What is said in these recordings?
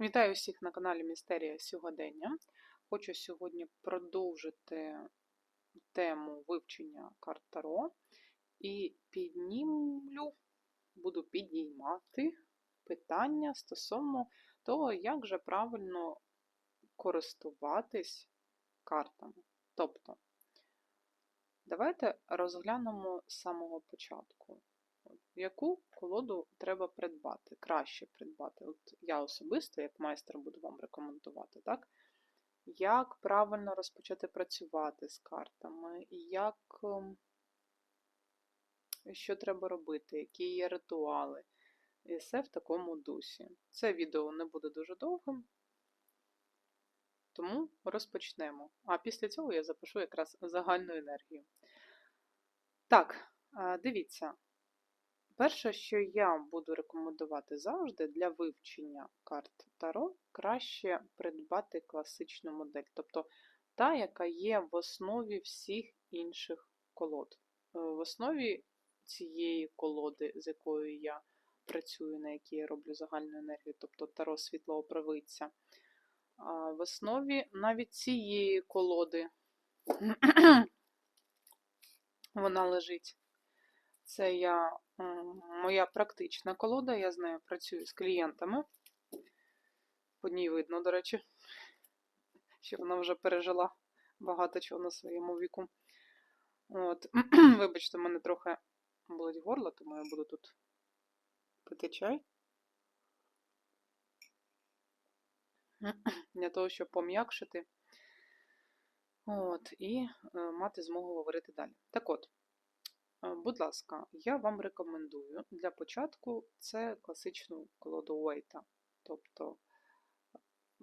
Вітаю всіх на каналі Містерія Сьогодення. Хочу сьогодні продовжити тему вивчення карт Таро і піднімлю, буду підіймати питання стосовно того, як же правильно користуватись картами. Тобто, давайте розглянемо з самого початку яку колоду треба придбати, краще придбати. От Я особисто, як майстер, буду вам рекомендувати, так? Як правильно розпочати працювати з картами, як, ем, що треба робити, які є ритуали. І все в такому дусі. Це відео не буде дуже довгим, тому розпочнемо. А після цього я запишу якраз загальну енергію. Так, дивіться, Перше, що я буду рекомендувати завжди для вивчення карт Таро, краще придбати класичну модель, тобто та, яка є в основі всіх інших колод. Е, в основі цієї колоди, з якою я працюю, на якій я роблю загальну енергію, тобто Таро світлого правиця. В основі навіть цієї колоди вона лежить. Це я, моя практична колода, я з нею працюю з клієнтами. По ній видно, до речі, що вона вже пережила багато чого на своєму віку. От. Вибачте, мене трохи болить горло, тому я буду тут пити чай. Для того, щоб пом'якшити. От, і е, мати змогу говорити далі. Так от, Будь ласка, я вам рекомендую для початку це класичну колоду Уейта. Тобто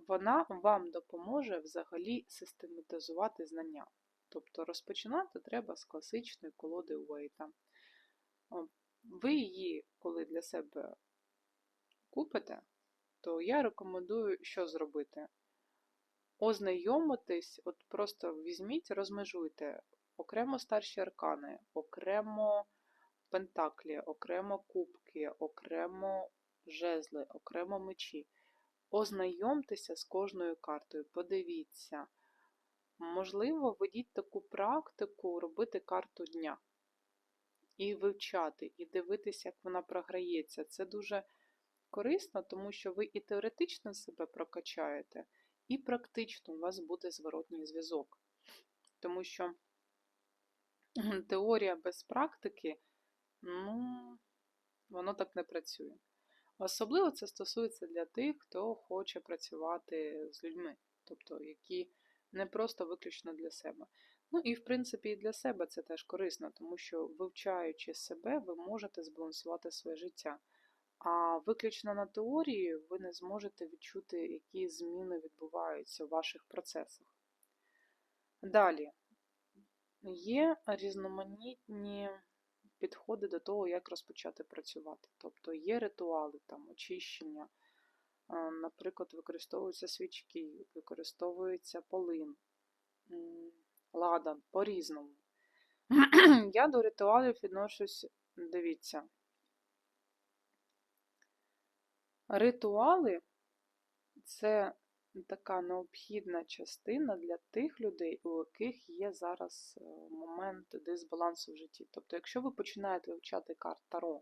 вона вам допоможе взагалі систематизувати знання. Тобто розпочинати треба з класичної колоди Уейта. Ви її, коли для себе купите, то я рекомендую, що зробити. Ознайомитись, от просто візьміть, розмежуйте окремо старші аркани, окремо пентаклі, окремо кубки, окремо жезли, окремо мечі. Ознайомтеся з кожною картою, подивіться. Можливо, ведіть таку практику робити карту дня. І вивчати, і дивитися, як вона програється. Це дуже корисно, тому що ви і теоретично себе прокачаєте, і практично у вас буде зворотній зв'язок. Тому що теорія без практики, ну, воно так не працює. Особливо це стосується для тих, хто хоче працювати з людьми, тобто які не просто виключно для себе. Ну і, в принципі, і для себе це теж корисно, тому що, вивчаючи себе, ви можете збалансувати своє життя. А виключно на теорії ви не зможете відчути, які зміни відбуваються в ваших процесах. Далі, Є різноманітні підходи до того, як розпочати працювати. Тобто є ритуали, там, очищення, наприклад, використовуються свічки, використовується полин, ладан по-різному. Я до ритуалів відношусь, дивіться. Ритуали це така необхідна частина для тих людей, у яких є зараз е, момент дисбалансу в житті. Тобто, якщо ви починаєте вивчати карт Таро,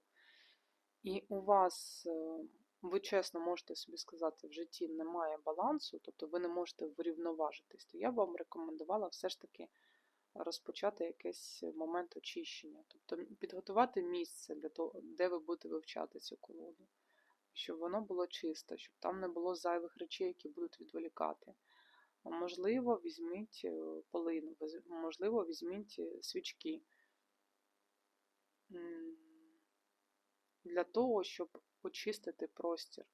і у вас, е, ви чесно можете собі сказати, в житті немає балансу, тобто ви не можете врівноважитись, то я б вам рекомендувала все ж таки розпочати якийсь момент очищення, тобто підготувати місце для того, де ви будете вивчати цю колоду щоб воно було чисто, щоб там не було зайвих речей, які будуть відволікати. Можливо, візьміть е, полину, можливо, візьміть е, свічки для того, щоб очистити простір.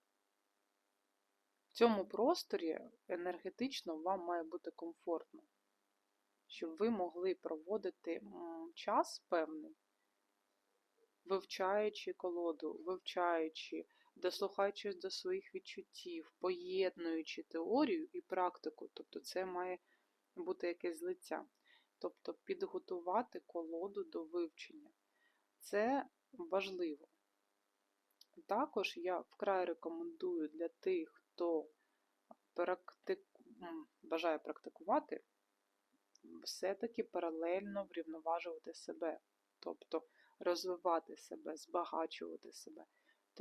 В цьому просторі енергетично вам має бути комфортно, щоб ви могли проводити час певний, вивчаючи колоду, вивчаючи дослухаючись до своїх відчуттів, поєднуючи теорію і практику, тобто це має бути якесь злиття. Тобто підготувати колоду до вивчення. Це важливо. Також я вкрай рекомендую для тих, хто практик... бажає практикувати, все-таки паралельно врівноважувати себе, тобто розвивати себе, збагачувати себе,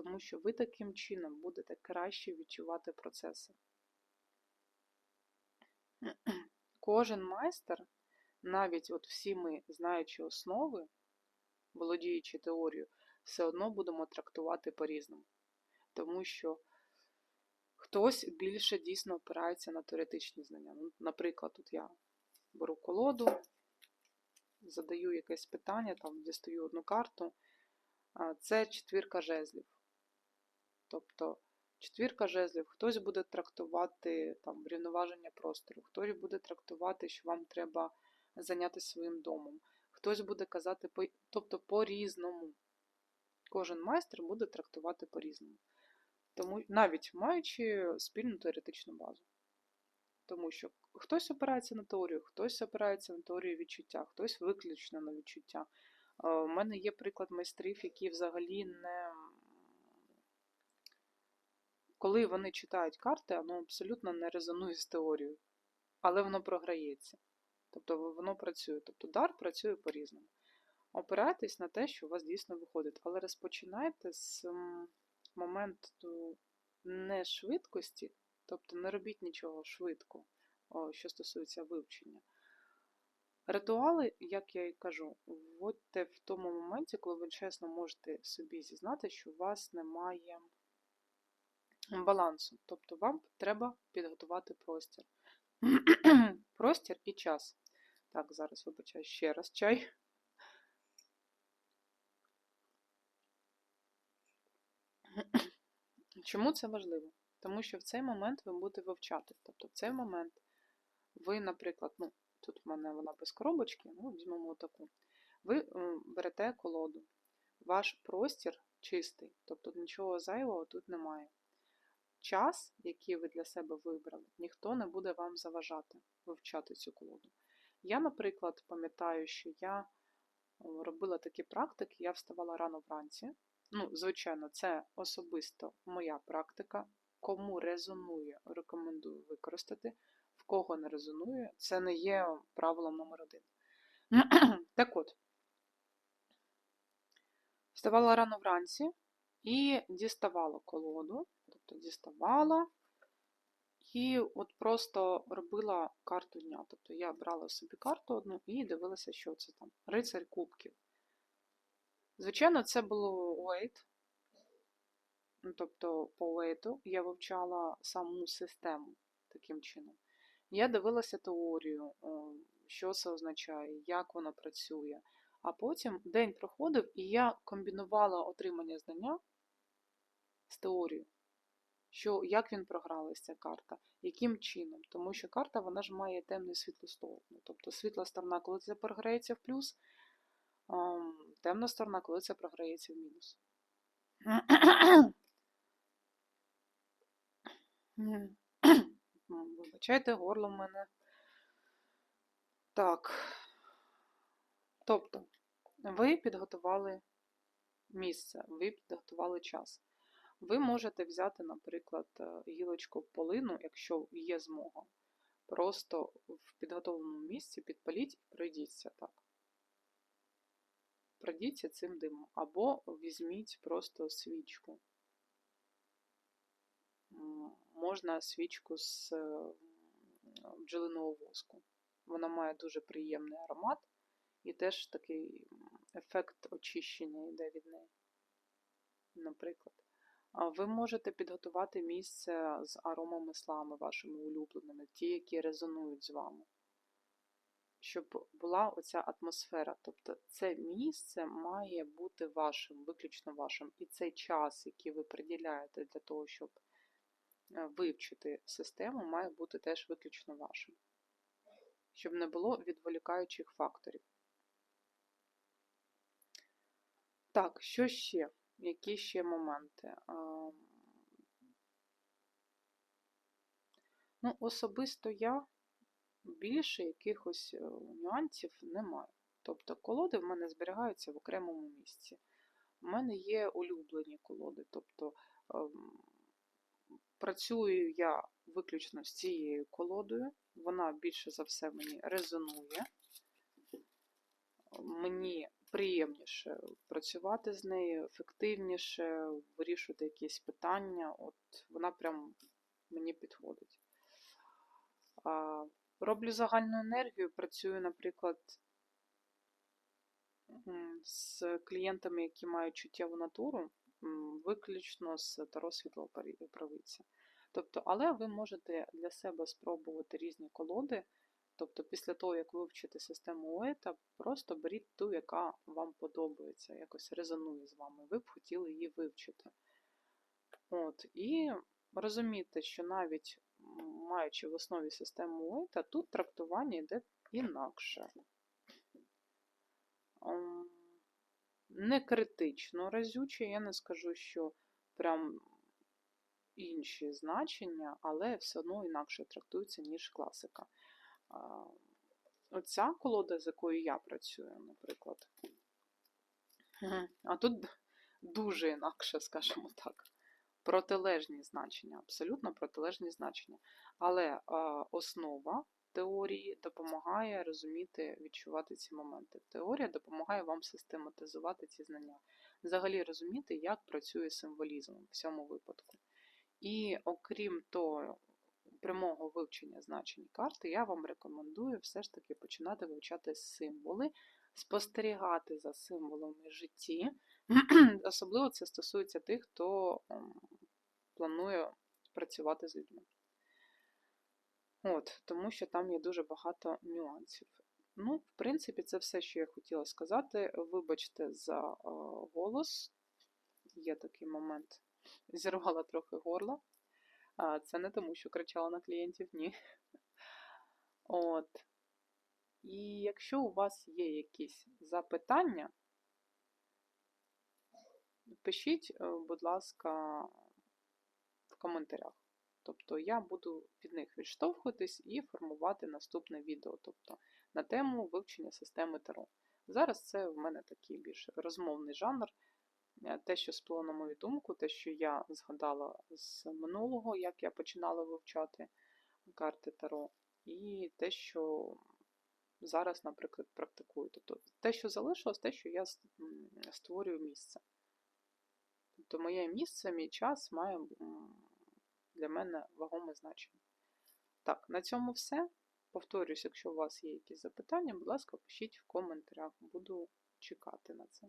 тому що ви таким чином будете краще відчувати процеси. Кожен майстер, навіть от всі ми, знаючи основи, володіючи теорією, все одно будемо трактувати по-різному. Тому що хтось більше дійсно опирається на теоретичні знання. Ну, Наприклад, тут я беру колоду, задаю якесь питання, там дістаю одну карту. Це четвірка жезлів. Тобто четвірка жезлів, хтось буде трактувати там врівноваження простору, хтось буде трактувати, що вам треба зайнятися своїм домом, хтось буде казати, тобто по-різному. Кожен майстер буде трактувати по-різному. Тому навіть маючи спільну теоретичну базу. Тому що хтось опирається на теорію, хтось опирається на теорію відчуття, хтось виключно на відчуття. Е, У мене є приклад майстрів, які взагалі не. Коли вони читають карти, воно абсолютно не резонує з теорією, але воно програється. Тобто воно працює. Тобто дар працює по-різному. Опирайтесь на те, що у вас дійсно виходить, але розпочинайте з моменту не швидкості, тобто не робіть нічого швидко, що стосується вивчення. Ритуали, як я і кажу, вводьте в тому моменті, коли ви чесно можете собі зізнати, що у вас немає балансу. Тобто вам треба підготувати простір. простір і час. Так, зараз вибачаю ще раз чай. Чому це важливо? Тому що в цей момент ви будете вивчати. Тобто в цей момент ви, наприклад, ну, тут в мене вона без коробочки, ну, візьмемо таку. Ви берете колоду, ваш простір чистий, тобто нічого зайвого тут немає. Час, який ви для себе вибрали, ніхто не буде вам заважати вивчати цю колоду. Я, наприклад, пам'ятаю, що я робила такі практики, я вставала рано вранці. Ну, звичайно, це особисто моя практика. Кому резонує, рекомендую використати. В кого не резонує, це не є правилом номер один. Так от, вставала рано вранці і діставала колоду, тобто діставала і от просто робила карту дня. Тобто я брала собі карту одну і дивилася, що це там. Рицарь кубків. Звичайно, це було Уейт. Ну, Тобто по Уейту я вивчала саму систему таким чином. Я дивилася теорію, що це означає, як вона працює. А потім день проходив, і я комбінувала отримання знання з теорією. Що, як він програлась ця карта, яким чином. Тому що карта вона ж має темну і світлу сторону. Тобто світла сторона, коли це програється в плюс, ем, темна сторона, коли це програється в мінус. Вибачайте, горло в мене. Так. Тобто, ви підготували місце, ви підготували час. Ви можете взяти, наприклад, е, гілочку полину, якщо є змога. Просто в підготовленому місці підпаліть і пройдіться так. Пройдіться цим димом. Або візьміть просто свічку. Можна свічку з е, бджолиного воску. Вона має дуже приємний аромат і теж такий ефект очищення йде від неї. Наприклад. Ви можете підготувати місце з аромамислами вашими улюбленими, ті, які резонують з вами. Щоб була оця атмосфера. Тобто це місце має бути вашим, виключно вашим. І цей час, який ви приділяєте для того, щоб е, вивчити систему, має бути теж виключно вашим. Щоб не було відволікаючих факторів. Так, що ще? Які ще моменти? Ну, особисто я більше якихось е, нюансів не маю. Тобто колоди в мене зберігаються в окремому місці. У мене є улюблені колоди, тобто ем, працюю я виключно з цією колодою, вона більше за все мені резонує. Мені приємніше працювати з нею, ефективніше, вирішувати якісь питання. От вона прям мені підходить. А, Роблю загальну енергію, працюю, наприклад, з клієнтами, які мають чуттєву натуру, виключно з Таро світлого. Тобто, але ви можете для себе спробувати різні колоди. Тобто, після того, як вивчите систему ОЕТА, просто беріть ту, яка вам подобається, якось резонує з вами. Ви б хотіли її вивчити. От, і розумійте, що навіть маючи в основі систему ОЕТА, тут трактування йде інакше. Ем, Не критично разюче, я не скажу, що прям інші значення, але все одно інакше трактується, ніж класика. Оця колода, з якою я працюю, наприклад. А тут дуже інакше, скажімо так. Протилежні значення, абсолютно протилежні значення. Але а, основа теорії допомагає розуміти, відчувати ці моменти. Теорія допомагає вам систематизувати ці знання, взагалі розуміти, як працює символізм в цьому випадку. І окрім того, прямого вивчення значень карти, я вам рекомендую все ж таки починати вивчати символи, спостерігати за символами житті. Особливо це стосується тих, хто ем, планує працювати з людьми. От, тому що там є дуже багато нюансів. Ну, в принципі, це все, що я хотіла сказати. Вибачте за е, голос. Є такий момент. Зірвала трохи горло. Це не тому, що кричала на клієнтів, ні. От. І якщо у вас є якісь запитання, пишіть, е, будь ласка, в коментарях. Тобто я буду від них відштовхуватись і формувати наступне відео, тобто на тему вивчення системи Таро. Зараз це в мене такий більш розмовний жанр. Е, Те, що сплило на мою думку, те, що я згадала з минулого, як я починала вивчати карти Таро, і те, що зараз, наприклад, практикую. Тобто те, що залишилось, те, що я створюю місце. Тобто моє місце, мій час має для мене вагоме значення. Так, на цьому все. Повторюсь, якщо у вас є якісь запитання, будь ласка, пишіть в коментарях. Буду чекати на це.